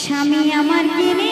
স্বামী আমার গেলে